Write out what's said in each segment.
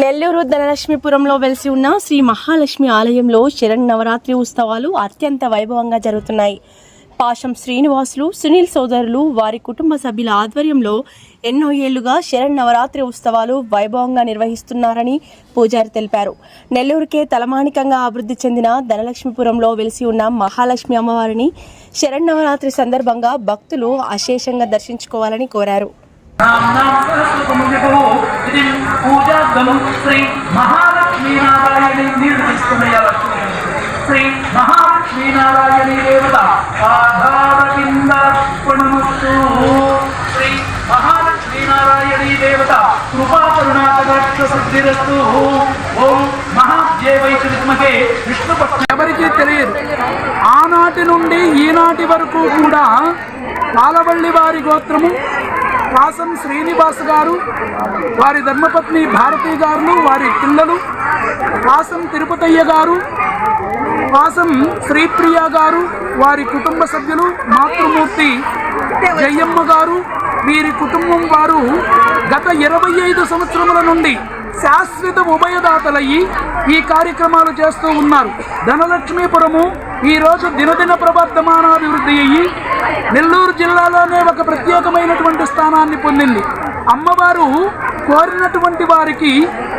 నెల్లూరు ధనలక్ష్మీపురంలో వెలిసి ఉన్న శ్రీ మహాలక్ష్మి ఆలయంలో శరణ్ నవరాత్రి ఉత్సవాలు అత్యంత వైభవంగా జరుగుతున్నాయి. పాశం శ్రీనివాసులు సునీల్ సోదరులు వారి కుటుంబ సభ్యుల ఆధ్వర్యంలో ఎన్నో ఏళ్ళుగా శరణ్ నవరాత్రి ఉత్సవాలు వైభవంగా నిర్వహిస్తున్నారని పూజారి తెలిపారు. నెల్లూరుకే తలమానికంగా అభివృద్ధి చెందిన ధనలక్ష్మీపురంలో వెలిసి ఉన్న మహాలక్ష్మి అమ్మవారిని శరణ్ నవరాత్రి సందర్భంగా భక్తులు అశేషంగా దర్శించుకోవాలని కోరారు. నామ్నాముఖము ఇది శ్రీ మహాలక్ష్మీనారాయణి నిర్దిష్టమయ లక్ష్మి శ్రీ మహాలక్ష్మీనారాయణి దేవత ఆధారవిందార్పణమస్తు శ్రీ మహాలక్ష్మీనారాయణి దేవత కృపాకరుణాకటాక్ష సిద్ధిరస్తు ఓం మహాదేవైతి విద్మహే విష్ణుపక్ష ఎవరికీ తెలియదు ఆనాటి నుండి ఈనాటి వరకు కూడా పాలవల్లి వారి గోత్రము కాసం శ్రీనివాస్ గారు వారి ధర్మపత్ని భారతి గారు వారి పిల్లలు కాసం తిరుపతయ్య గారు కాసం శ్రీప్రియ గారు వారి కుటుంబ సభ్యులు మాతృమూర్తి జయమ్మ గారు వీరి కుటుంబం వారు గత ఇరవై ఐదు సంవత్సరముల నుండి శాశ్వత ఉభయదాతలయ్యి ఈ కార్యక్రమాలు చేస్తూ ఉన్నారు. ధనలక్ష్మీపురము ఈరోజు దినదిన ప్రవర్ధమానాభివృద్ధి అయ్యి నెల్లూరు జిల్లాలోనే ఒక ప్రత్యేకమైనటువంటి పొందింది. అమ్మవారు కోరినటువంటి వారికి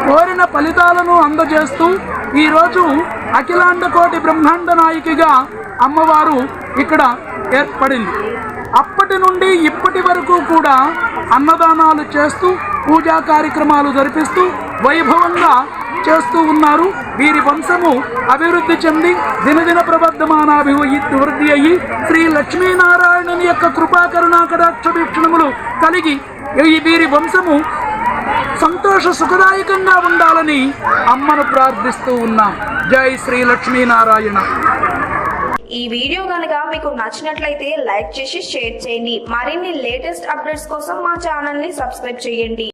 కోరిన ఫలితాలను అందజేస్తూ ఈరోజు అఖిలాండ కోటి బ్రహ్మాండ నాయకిగా అమ్మవారు ఇక్కడ ఏర్పడింది. అప్పటి నుండి ఇప్పటి వరకు కూడా అన్నదానాలు చేస్తూ పూజా కార్యక్రమాలు జరిపిస్తూ వైభవంగా చేస్తూ ఉన్నారు. వీరి వంశము అభివృద్ధి చెంది దినదిన ప్రబద్ధమానాభివృద్ధి వృద్ధి అయ్యి శ్రీ లక్ష్మీనారాయణుని యొక్క కృపా కరుణా వీక్షణములు కలిగి వీరి వంశము సంతోష సుఖదాయకంగా ఉండాలని అమ్మను ప్రార్థిస్తూ ఉన్నాం. జై శ్రీ లక్ష్మీనారాయణ. ఈ వీడియో కనుక మీకు నచ్చినట్లయితే లైక్ చేసి షేర్ చేయండి. మరిన్ని లేటెస్ట్ అప్డేట్స్ కోసం మా ఛానల్ని సబ్స్క్రైబ్ చేయండి.